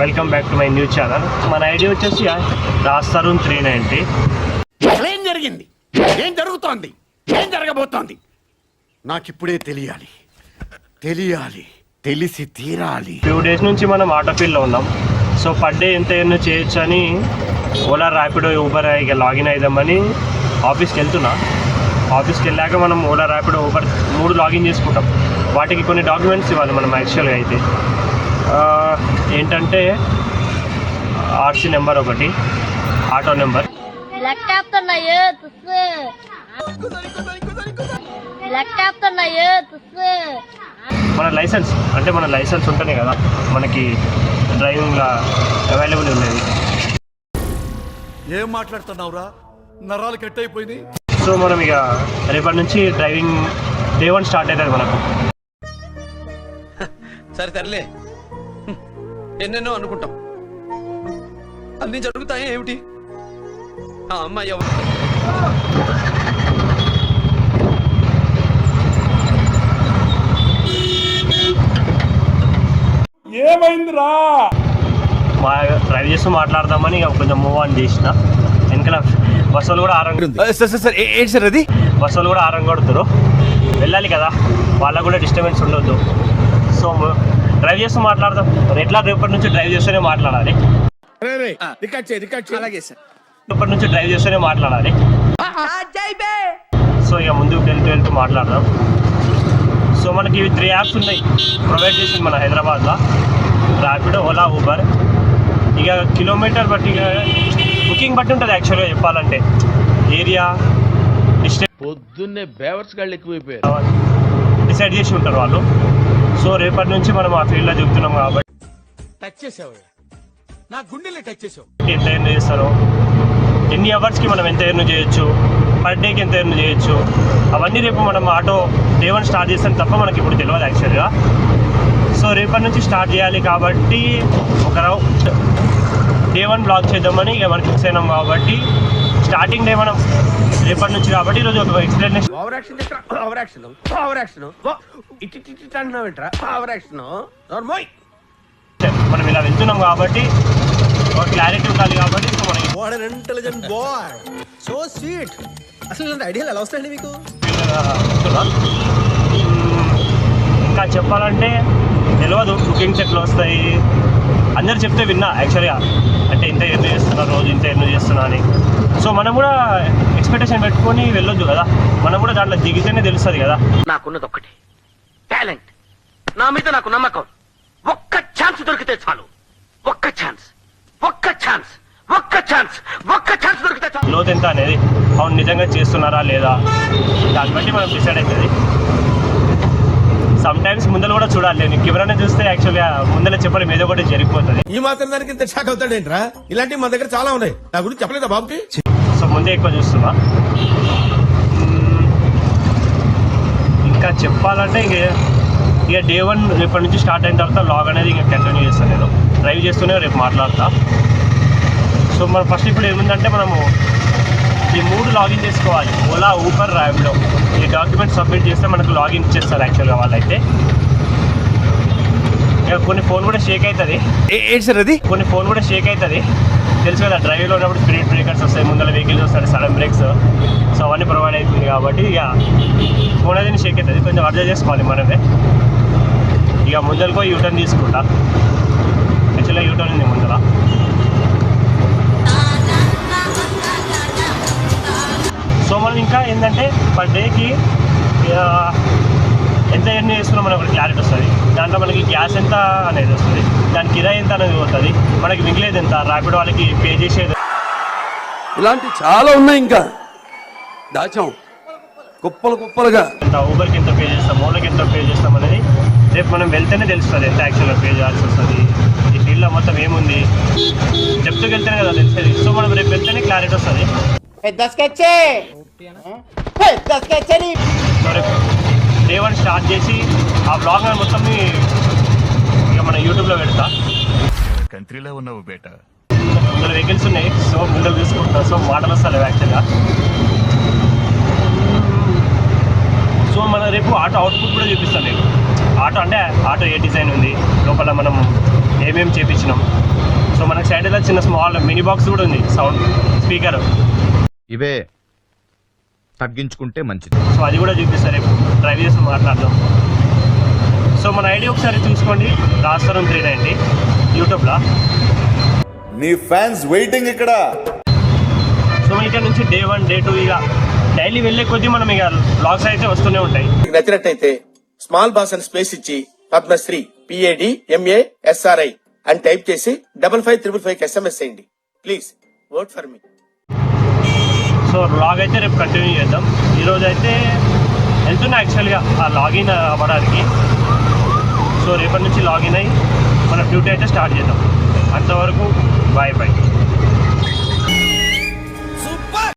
Welcome back to my news channel. మన ID వచ్చేసి రాస్తారున్ త్రీ నైంటీ ఏం జరిగింది? ఏం జరుగుతోంది? ఏం జరగబోతోంది? నాకిప్పుడే తెలియాలి. తెలియాలి. తెలిసి తీరాలి. ఫ్యూ డేస్ నుంచి మనం ఆటో ఫీల్డ్లో ఉన్నాం. సో పర్ డే ఎంత ఎన్నో చేయొచ్చు అని ఓలా ర్యాపిడో ఊబర్ ఇక లాగిన్ అయిదామని ఆఫీస్కి వెళ్తున్నా. ఆఫీస్కి వెళ్ళాక మనం ఓలా ర్యాపిడో ఊబర్ మూడు లాగిన్ చేసుకుంటాం. వాటికి కొన్ని డాక్యుమెంట్స్ ఇవ్వాలి మనం యాక్చువల్గా అయితే. ఏంటంటే ఆర్సీ నెంబర్ ఒకటి ఆటో నెంబర్. ల్యాప్టాప్ ఉన్నాయి తుస్సు? ల్యాప్టాప్ ఉన్నాయి తుస్సు? మన లైసెన్స్ అంటే మన లైసెన్స్ ఉంటేనే కదా మనకి డ్రైవింగ్ అవైలబుల్ ఉండేది. ఏం మాట్లాడుతున్నావురా? నరాలు కట్ అయిపోయింది సో మనం ఇక రేపటి నుంచి డ్రైవింగ్ డే వన్ స్టార్ట్ అవుతుంది మనకు. సరే తరలే హ్మ్. ఎన్నెన్నో అనుకుంటాం. అన్ని జరుగుతాయి ఏమిటి? ఆ అమ్మాయి ఎవరు? మా డ్రైవ్ చేస్తూ మాట్లాడదామని ఇక కొంచెం మూవ్ ఆన్ చేసిన. వెనకాల బస్సులు కూడా ఆరం సార్ సార్ సార్ ఏంటి సార్ అది? బస్సులు కూడా ఆరం కొడుతురు వెళ్ళాలి కదా. వాళ్ళకు కూడా డిస్టర్బెన్స్ ఉండొద్దు. డ్రైవ్ చేస్తూ మాట్లాడదాం మరి ఎట్లా రేపటి నుంచి డ్రైవ్ చేస్తూనే మాట్లాడాలి? అలాగే సార్. రేపటి నుంచి డ్రైవ్ చేస్తూనే మాట్లాడాలి. సో ఇక ముందుకు వెళ్తూ వెళ్తూ మాట్లాడదాం. సో మనకి ఇవి త్రీ యాప్స్ ఉన్నాయి. ప్రొవైడ్ చేసింది మన హైదరాబాద్లో. ర్యాపిడో ఓలా ఊబర్ ఇక కిలోమీటర్ బట్టి ఇక బుకింగ్ బట్టి ఉంటుంది యాక్చువల్గా చెప్పాలంటే. ఏరియా డిస్టెన్స్ పొద్దున్నే బేవర్స్ గాళ్ళు ఎక్కువైపోయారు. డిసైడ్ చేసి ఉంటారు వాళ్ళు. సో రేపటి నుంచి మనం ఆ ఫీల్డ్లో చెప్తున్నాం కాబట్టి. టచ్ చేసావు నా గుండెల్ని టచ్ చేసావు. ఎంత ఎర్న్ చేస్తారో? ఎన్ని అవర్స్కి మనం ఎంత ఎర్న్ చేయొచ్చు? పర్ డేకి ఎంత ఎర్న్ చేయొచ్చు? అవన్నీ రేపు మనం ఆటో డే వన్ స్టార్ట్ చేస్తాం తప్ప మనకి ఇప్పుడు తెలియదు యాక్చువల్గా సో రేపటి నుంచి స్టార్ట్ చేయాలి కాబట్టి ఒక డే వన్ బ్లాక్ చేద్దామని ఇక మనం ఫిక్స్ అయినాం కాబట్టి స్టార్టింగ్ డే మనం రేపటి నుంచి కాబట్టి ఈరోజు ఒక explanation over action over action over action ఇటు ఇటు ఇటు అంటున్నావు ఏంట్రా? ఓవర్ యాక్షన్ నోర్మోయ్ మనం ఇలా వెళ్తున్నాం కాబట్టి ఒక క్లారిటీ ఉండాలి కాబట్టి సో మనకి an intelligent boy so sweet అసలు ఇలాంటి ఐడియాలు ఎలా వస్తాయండి మీకు. ఇంకా చెప్పాలంటే తెలియదు బుకింగ్స్ ఎట్లా వస్తాయి. అందరు చెప్తే విన్నా యాక్చువల్గా అంటే ఇంత ఎర్న్ చేస్తున్నా రోజు ఇంత ఎర్న్ చేస్తున్నా అని. సో మనం కూడా ఎక్స్పెక్టేషన్ పెట్టుకొని వెళ్ళొద్దు కదా. మనం కూడా దాంట్లో దిగితేనే తెలుస్తుంది కదా. నాకున్నది ఒక్కటి. టాలెంట్ నా మీద నాకు నమ్మకం. ఒక్క ఛాన్స్ దొరికితే చాలు. ఒక్క ఛాన్స్ ఒక్క ఛాన్స్ ఒక్క ఛాన్స్ ఒక్క ఛాన్స్ దొరికితే చాలు. లోతు ఎంత అనేది అవును నిజంగా చేస్తున్నారా లేదా? దాన్ని బట్టి మనం డిసైడ్ అవుతుంది. సమ్ టైమ్స్ ముందర కూడా చూడాలి. నేను కెమెరానే చూస్తే యాక్చువల్గా ముందర చెప్పడం ఏదో ఒకటి జరిగిపోతుంది. ఈ మాత్రం దానికి ఇంత షాక్ అవుతాడేంట్రా? ఇలాంటివి మన దగ్గర చాలా ఉన్నాయి. నా గురించి చెప్పలేదా బాబుకి? సో ముందే ఎక్కువ చూస్తున్నా. ఇంకా చెప్పాలంటే ఇక ఇక డే వన్ రేపటి నుంచి స్టార్ట్ అయిన తర్వాత లాగ్ అనేది ఇంకా కంటిన్యూ చేస్తాను నేను. డ్రైవ్ చేస్తూనే రేపు మాట్లాడతా. సో మనం ఫస్ట్ ఇప్పుడు ఏముందంటే మనము ఈ మూడు లాగిన్ చేసుకోవాలి. ఓలా ఊబర్ ర్యాపిడో ఈ డాక్యుమెంట్ సబ్మిట్ చేస్తే మనకు లాగిన్ ఇచ్చేస్తారు యాక్చువల్గా వాళ్ళైతే. ఇక కొన్ని ఫోన్ కూడా షేక్ అవుతుంది ఏంటి సార్ అది? కొన్ని ఫోన్ కూడా షేక్ అవుతుంది తెలుసు కదా డ్రైవ్లో ఉన్నప్పుడు స్పీడ్ బ్రేకర్స్ వస్తాయి ముందర వెహికల్స్ వస్తాయి సడన్ బ్రేక్స్ సో అవన్నీ ప్రొవైడ్ అవుతుంది కాబట్టి ఇక ఫోన్ అనేది షేక్ అవుతుంది కొంచెం అడ్జస్ట్ చేసుకోవాలి మనమే. ఇక ముందరకు యూటర్న్ తీసుకుంటా. యాక్చువల్గా యూటర్న్ ఉంది ఏంటంటే పర్ డేకి ఎంత ఎర్న్ చేస్తున్నాం మనకు క్లారిటీ వస్తుంది. దాంట్లో మనకి గ్యాస్ ఎంత అనేది వస్తుంది. దాని కిరాయి ఎంత అనేది పోతుంది మనకి మిగిలేదు ఎంత? ర్యాపిడ్ వాళ్ళకి పే చేసేది ఇలాంటి చాలా ఉన్నాయి ఇంకా. దాచాం. కుప్పలు కుప్పలుగా. ఎంత? ఊబర్కి ఎంత పే చేస్తాం? ఓలాకి ఎంత పే చేస్తాం అనేది రేపు మనం వెళ్తేనే తెలుస్తుంది. ఎంత యాక్చువల్గా పే చేయాల్సి వస్తుంది? ఈ ఫీల్డ్లో మొత్తం ఏముంది? డెప్త్కి వెళ్తేనే కదా తెలిసేది. సో మనం రేపు వెళ్తేనే క్లారిటీ వస్తుంది. సో రేపు డే వన్ స్టార్ట్ చేసి ఆ బ్లాగ్ మొత్తం ఇక మన యూట్యూబ్లో పెడతా. కంట్రీలో ఉన్నావు బేటా. ముందర వెహికల్స్ ఉన్నాయి. సో ముందర తీసుకుంటున్నా సో మాటలు వస్తలేవు యాక్చువల్గా సో మన రేపు ఆటో అవుట్పుట్ కూడా చూపిస్తాను నేను ఆటో అంటే ఆటో ఏ డిజైన్ ఉంది? లోపల మనం ఏమేమి చేపించినాం? సో మనకి సైడ్ చిన్న స్మాల్ మినీ బాక్స్ కూడా ఉంది. సౌండ్ స్పీకర్ ఇవే తగ్గించుకుంటే మంచిది. సో అది కూడా చూపిస్తారు రేపు డ్రైవ్ చేసి మాట్లాడదాం. సో మన ఐడి ఒకసారి చూసుకోండి. రాస్తారు త్రీ నైంటీ యూట్యూబ్లో. నీ ఫ్యాన్స్ వెయిటింగ్ ఇక్కడ. సో ఇక్కడ నుంచి డే వన్ డే టూ ఇక డైలీ వెళ్ళే కొద్దీ మనం ఇక బ్లాగ్స్ అయితే వస్తూనే ఉంటాయి. మీకు నచ్చినట్టయితే స్మాల్ బాస్ అని స్పేస్ ఇచ్చి పద్మశ్రీ పిఏడి ఎంఏ ఎస్ఆర్ఐ అని టైప్ చేసి double five triple five SMS చేయండి. Please work for me so log అయితే రేపు కంటిన్యూ చేద్దాం. ఈరోజు అయితే వెళ్తున్నా యాక్చువల్గా ఆ లాగిన్ అవ్వడానికి. సో రేపటి నుంచి లాగిన్ అయ్యి మన డ్యూటీ అయితే స్టార్ట్ చేద్దాం. అంతవరకు బాయ్ బాయ్